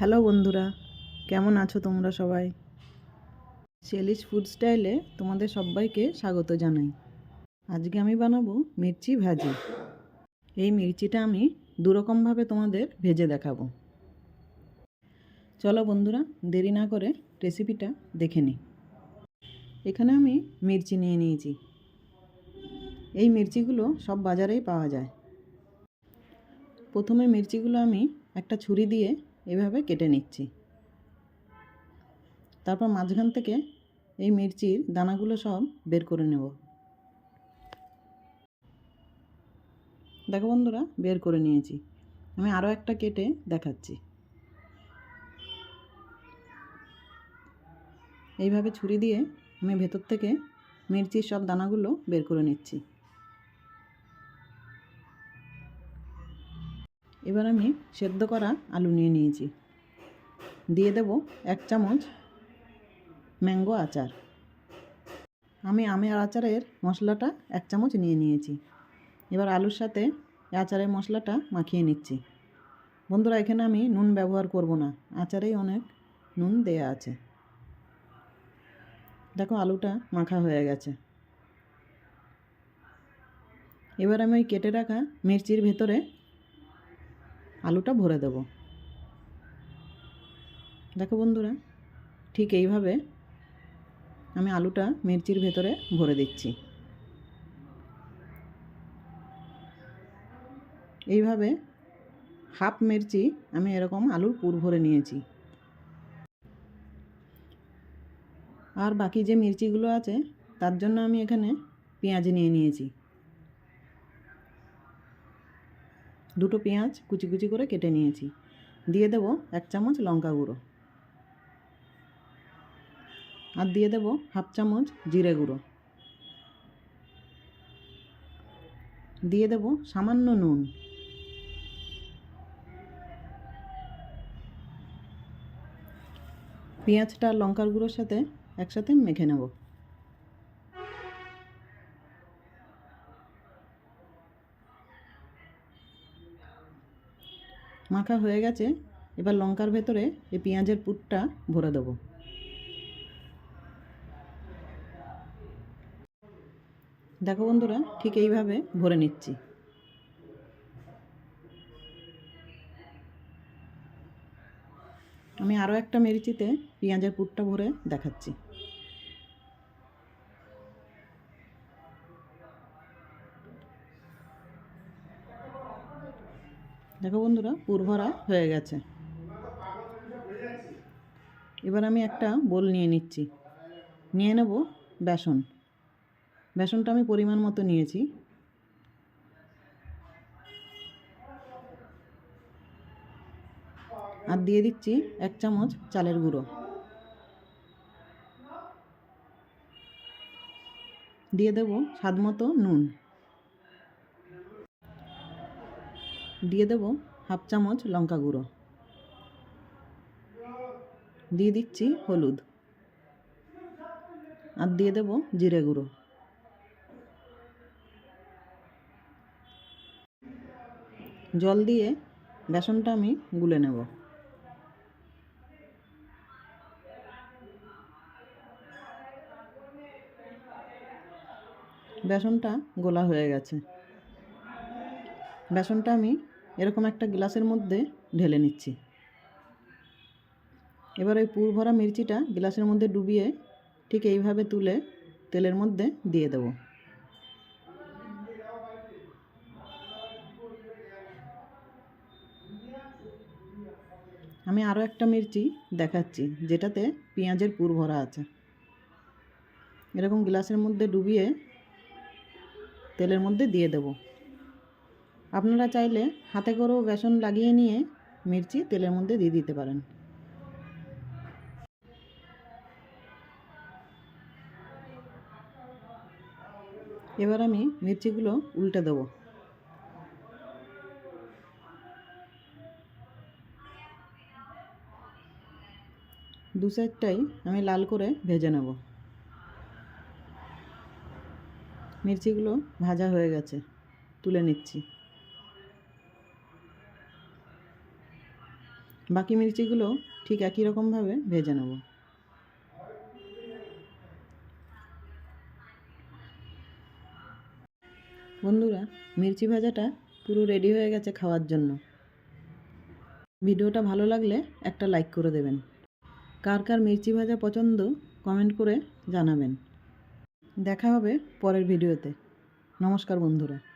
Hello বন্ধুরা, কেমন আছো তোমরা সবাই? শেলিশ ফুড স্টাইলে তোমাদের সবাইকে স্বাগত জানাই। আজকে আমি বানাবো মির্চি ভাজি। এই মির্চিটা আমি দুরকমভাবে তোমাদের ভেজে দেখাবো। চলো বন্ধুরা, দেরি না করে রেসিপিটা দেখে নিই। এখানে আমি মির্চি নিয়ে নিয়েছি। এই মির্চিগুলো সব বাজারেই পাওয়া যায়। প্রথমে মির্চিগুলো আমি একটা ছুরি দিয়ে এভাবে কেটে নিচ্ছি। তারপর মাঝখান থেকে এই মির্চির দানাগুলো সব বের করে নেব। দেখো বন্ধুরা, বের করে নিয়েছি। আমি আরও একটা কেটে দেখাচ্ছি। এইভাবে ছুরি দিয়ে আমি ভেতর থেকে মির্চির সব দানাগুলো বের করে নিচ্ছি। এবার আমি সেদ্ধ করা আলু নিয়ে নিয়েছি। দিয়ে দেব এক চামচ ম্যাঙ্গো আচার। আমি আমের আচারের মশলাটা এক চামচ নিয়ে নিয়েছি। এবার আলুর সাথে আচারের মশলাটা মাখিয়ে নিচ্ছি। বন্ধুরা, এখানে আমি নুন ব্যবহার করব না। আচারেই অনেক নুন দেয়া আছে। দেখো, আলুটা মাখা হয়ে গেছে। এবার আমি ওই কেটে রাখা মির্চির ভেতরে আলুটা ভরে দেব। দেখো বন্ধুরা, ঠিক এইভাবে আমি আলুটা মির্চির ভেতরে ভরে দিচ্ছি। এইভাবে হাফ মির্চি আমি এরকম আলুর পুর ভরে নিয়েছি। আর বাকি যে মির্চিগুলো আছে, তার জন্য আমি এখানে পেঁয়াজ নিয়ে নিয়েছি। দুটো পেঁয়াজ কুচি কুচি করে কেটে নিয়েছি। দিয়ে দেব এক চামচ লঙ্কা গুঁড়ো। আর দিয়ে দেব হাফ চামচ জিরে গুঁড়ো। দিয়ে দেব সামান্য নুন। পেঁয়াজটা লঙ্কার গুঁড়োর সাথে একসাথে মেখে নেব। মাখা হয়ে গেছে, এবার লঙ্কার ভেতরে এই পেঁয়াজের পুরটা ভরে দেবো। দেখো বন্ধুরা, ঠিক এইভাবে ভরে নিচ্ছি। আমি আরও একটা মেরিচিতে পেঁয়াজের পুরটা ভরে দেখাচ্ছি। দেখো বন্ধুরা পুর ভরা হয়ে গেছে। এবার আমি একটা বোল নিয়ে নিচ্ছি। নিয়ে নেব বেসন। বেসনটা আমি পরিমাণ মতো নিয়েছি। আর দিয়ে দিচ্ছি এক চামচ চালের গুঁড়ো। দিয়ে দেব স্বাদ মতো নুন। দিয়ে দেব হাফ চামচ লঙ্কা গুঁড়ো। দিয়ে দিচ্ছি হলুদ। আর দিয়ে দেব জিরে গুঁড়ো। জল দিয়ে বেসনটা আমি গুলে নেব। বেসনটা গোলা হয়ে গেছে। বেসনটা আমি এরকম একটা গ্লাসের মধ্যে ঢেলে নিচ্ছি। এবার ওই পুর ভরা মির্চিটা গ্লাসের মধ্যে ডুবিয়ে ঠিক এইভাবে তুলে তেলের মধ্যে দিয়ে দেব। আমি আরও একটা মির্চি দেখাচ্ছি, যেটাতে পেঁয়াজের পুর ভরা আছে। এরকম গ্লাসের মধ্যে ডুবিয়ে তেলের মধ্যে দিয়ে দেব। আপনারা চাইলে হাতে করেও বেসন লাগিয়ে নিয়ে মির্চি তেলের মধ্যে দিয়ে দিতে পারেন। এবার আমি মির্চিগুলো উল্টে দেবো। দু সাইডটাই আমি লাল করে ভেজে নেব। মির্চিগুলো ভাজা হয়ে গেছে, তুলে নিচ্ছি। বাকি মির্চিগুলো ঠিক একই রকমভাবে ভেজে নেব। বন্ধুরা, মির্চি ভাজাটা পুরো রেডি হয়ে গেছে খাওয়ার জন্য। ভিডিওটা ভালো লাগলে একটা লাইক করে দেবেন। কার কার মির্চি ভাজা পছন্দ কমেন্ট করে জানাবেন। দেখা হবে পরের ভিডিওতে। নমস্কার বন্ধুরা।